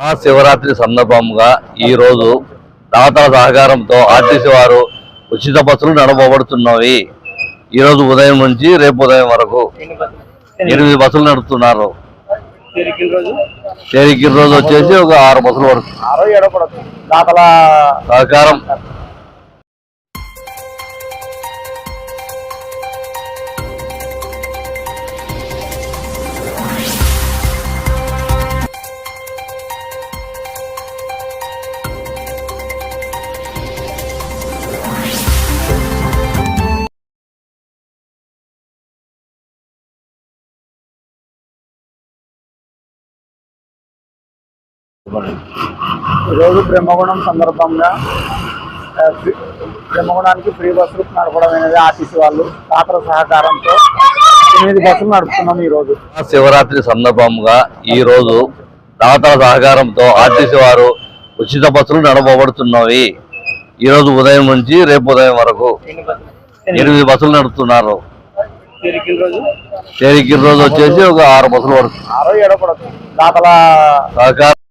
ఆ శివరాత్రి సందర్భంగా ఈ రోజు దాతల సహకారంతో ఆర్టీసీ వారు ఉచిత బస్సులు నడపబడుతున్నవి. ఈ రోజు ఉదయం నుంచి రేపు ఉదయం వరకు ఎనిమిది బస్సులు నడుపుతున్నారు. తేలికి రోజు వచ్చేసి ఒక ఆరు బస్సులు వరకు. సహకారం ఈరోజు బ్రహ్మగుణం సందర్భంగా బ్రహ్మగుణానికి ఫ్రీ బస్సులు నడపడం అనేది ఆర్టీసీ వాళ్ళు దాతల సహకారంతో ఎనిమిది బస్సులు నడుపుతున్నాం ఈరోజు. శివరాత్రి సందర్భంగా ఈ రోజు దాతల సహకారంతో ఆర్టీసీ వారు ఉచిత బస్సులు నడపబడుతున్నవి. ఈ రోజు ఉదయం నుంచి రేపు ఉదయం వరకు ఎనిమిది బస్సులు నడుపుతున్నారు. తేలికి రోజు వచ్చేసి ఒక ఆరు బస్సులు వరకు. దాతల సహకారం